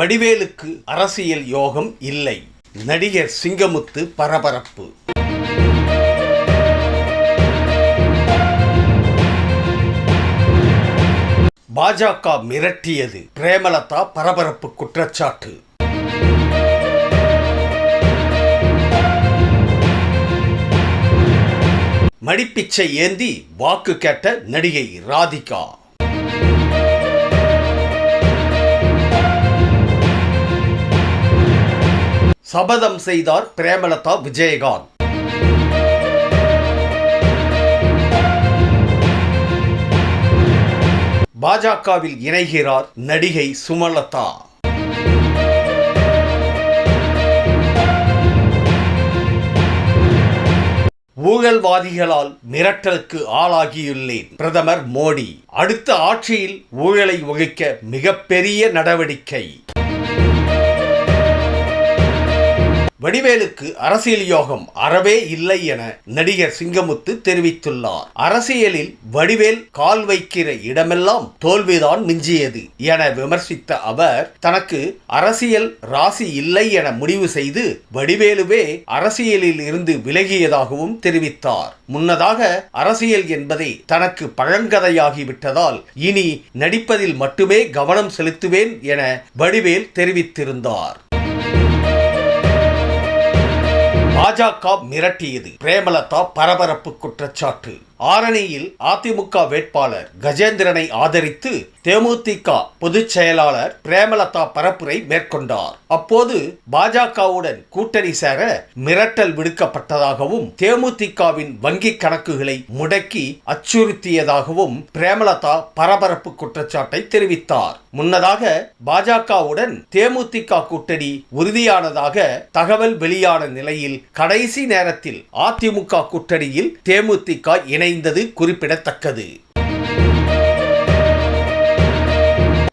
வடிவேலுக்கு அரசியல் யோகம் இல்லை. நடிகர் சிங்கமுத்து பரபரப்பு. பாஜக மிரட்டியது பிரேமலதா பரபரப்பு குற்றச்சாட்டு. மடிப்பிச்சை ஏந்தி வாக்கு கேட்ட நடிகை ராதிகா. சபதம் செய்தார் பிரேமலதா விஜயகாந்த். பாஜகவில் இணைகிறார் நடிகை சுமலதா. ஊழல்வாதிகளால் மிரட்டலுக்கு ஆளாகியுள்ளேன் பிரதமர் மோடி. அடுத்த ஆட்சியில் ஊழலை ஒழிக்க மிகப்பெரிய நடவடிக்கை. வடிவேலுக்கு அரசியல் யோகம் அறவே இல்லை என நடிகர் சிங்கமுத்து தெரிவித்துள்ளார். அரசியலில் வடிவேல் கால் வைக்கிற இடமெல்லாம் தோல்விதான் மிஞ்சியது என விமர்சித்த அவர் தனக்கு அரசியல் ராசி இல்லை என முடிவு செய்து வடிவேலுவே அரசியலில் இருந்து விலகியதாகவும் தெரிவித்தார். முன்னதாக அரசியல் என்பதை தனக்கு பழங்கதையாகிவிட்டதால் இனி நடிப்பதில் மட்டுமே கவனம் செலுத்துவேன் என வடிவேல் தெரிவித்திருந்தார். பாஜக மிரட்டியது. பிரேமலதா பரபரப்பு குற்றச்சாட்டு. ஆரணியில் அதிமுக வேட்பாளர் கஜேந்திரனை ஆதரித்து தேமுதிக பொதுச் செயலாளர் பிரேமலதா பரப்புரை மேற்கொண்டார். அப்போது பாஜகவுடன் கூட்டணி சேர மிரட்டல் விடுக்கப்பட்டதாகவும் தேமுதிகவின் வங்கிக் கணக்குகளை முடக்கி அச்சுறுத்தியதாகவும் பிரேமலதா பரபரப்பு குற்றச்சாட்டை தெரிவித்தார். முன்னதாக பாஜகவுடன் தேமுதிக கூட்டணி உறுதியானதாக தகவல் வெளியான நிலையில் கடைசி நேரத்தில் அதிமுக கூட்டணியில் தேமுதிக இணை இணைந்தது குறிப்பிடத்தக்கது.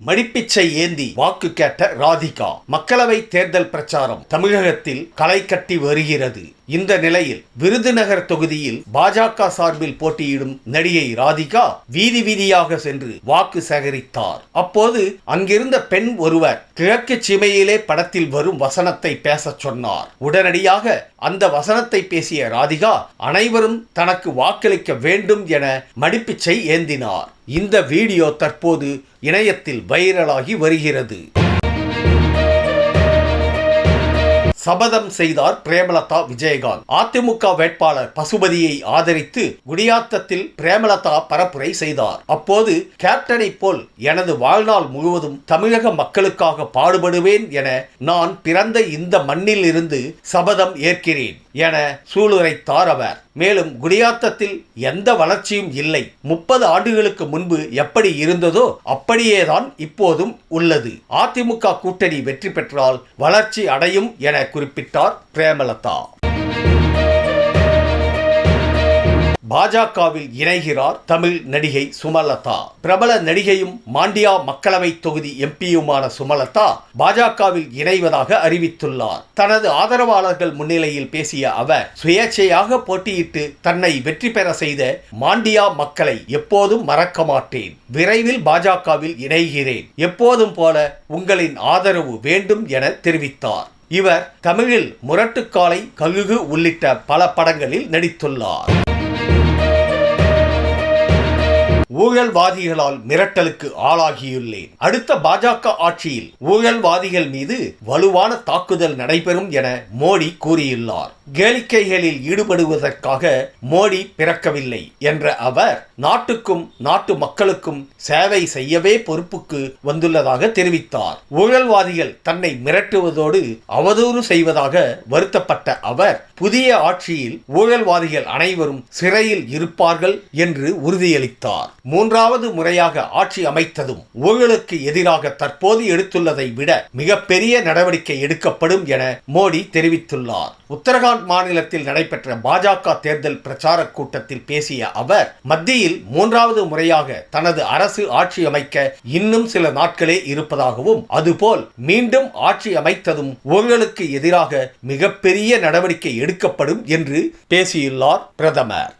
மடிப்பிச்சை ஏந்தி வாக்கு கேட்ட ராதிகா. மக்களவை தேர்தல் பிரச்சாரம் தமிழகத்தில் களை கட்டி வருகிறது. இந்த நிலையில் விருதுநகர் தொகுதியில் பாஜக சார்பில் போட்டியிடும் நடிகை ராதிகா வீதி வீதியாக சென்று வாக்கு சேகரித்தார். அப்போது அங்கிருந்த பெண் ஒருவர் கிழக்கு சீமையிலே படத்தில் வரும் வசனத்தை பேசச் சொன்னார். உடனடியாக அந்த வசனத்தை பேசிய ராதிகா அனைவரும் தனக்கு வாக்களிக்க வேண்டும் என மடிப்பிச்சை ஏந்தினார். இந்த வீடியோ தற்போது இணையத்தில் வைரலாகி வருகிறது. சபதம் செய்தார் பிரேமலதா விஜயகாந்த். அதிமுக வேட்பாளர் பசுபதியை ஆதரித்து குடியாத்தத்தில் பிரேமலதா பரப்புரை செய்தார். அப்போது கேப்டனை போல் எனது வாழ்நாள் முழுவதும் தமிழக மக்களுக்காக பாடுபடுவேன் என நான் பிறந்த இந்த மண்ணில் இருந்து சபதம் ஏற்கிறேன். என சூளுரைத்தார் மேலும் குடியாத்தத்தில் எந்த வளர்ச்சியும் இல்லை. முப்பது ஆண்டுகளுக்கு முன்பு எப்படி இருந்ததோ அப்படியேதான் இப்போதும் உள்ளது. அதிமுக கூட்டணி வெற்றி பெற்றால் வளர்ச்சி அடையும் என குறிப்பிட்டார் பிரேமலதா. பாஜகவில் இணைகிறார் தமிழ் நடிகை சுமலதா. பிரபல நடிகையும் மாண்டியா மக்களவை தொகுதி எம்பியுமான சுமலதா பாஜகவில் இணைவதாக அறிவித்துள்ளார். தனது ஆதரவாளர்கள் முன்னிலையில் பேசிய அவர் சுயேட்சையாக போட்டியிட்டு தன்னை வெற்றி பெற செய்த மாண்டியா மக்களை எப்போதும் மறக்க மாட்டேன். விரைவில் பாஜகவில் இணைகிறேன். எப்போதும் போல உங்களின் ஆதரவு வேண்டும் என தெரிவித்தார். இவர் தமிழில் முரட்டுக்காலை கழுகு உள்ளிட்ட பல படங்களில் நடித்துள்ளார். ஊழல்வாதிகளால் மிரட்டலுக்கு ஆளாகியுள்ளேன். அடுத்த பாஜக ஆட்சியில் ஊழல்வாதிகள் மீது வலுவான தாக்குதல் நடைபெறும் என மோடி கூறியுள்ளார். கேளிக்கைகளில் ஈடுபடுவதற்காக மோடி பிறக்கவில்லை என்ற அவர் நாட்டுக்கும் நாட்டு மக்களுக்கும் சேவை செய்யவே பொறுப்புக்கு வந்துள்ளதாக தெரிவித்தார். ஊழல்வாதிகள் தன்னை மிரட்டுவதோடு அவதூறு செய்வதாக வருத்தப்பட்ட அவர் புதிய ஆட்சியில் ஊழல்வாதிகள் அனைவரும் சிறையில் இருப்பார்கள் என்று உறுதியளித்தார். மூன்றாவது முறையாக ஆட்சி அமைத்ததும் ஊழலுக்கு எதிராக தற்போது எடுத்துள்ளதை விட மிகப்பெரிய நடவடிக்கை எடுக்கப்படும் என மோடி தெரிவித்துள்ளார். உத்தரகாண்ட் மாநிலத்தில் நடைபெற்ற பாஜக தேர்தல் பிரச்சார கூட்டத்தில் பேசிய அவர் மத்தியில் மூன்றாவது முறையாக தனது அரசு ஆட்சி அமைக்க இன்னும் சில நாட்களே இருப்பதாகவும் அதுபோல் மீண்டும் ஆட்சி அமைத்ததும் ஊழலுக்கு எதிராக மிகப்பெரிய நடவடிக்கை எடுக்கப்படும் என்று பேசியுள்ளார் பிரதமர்.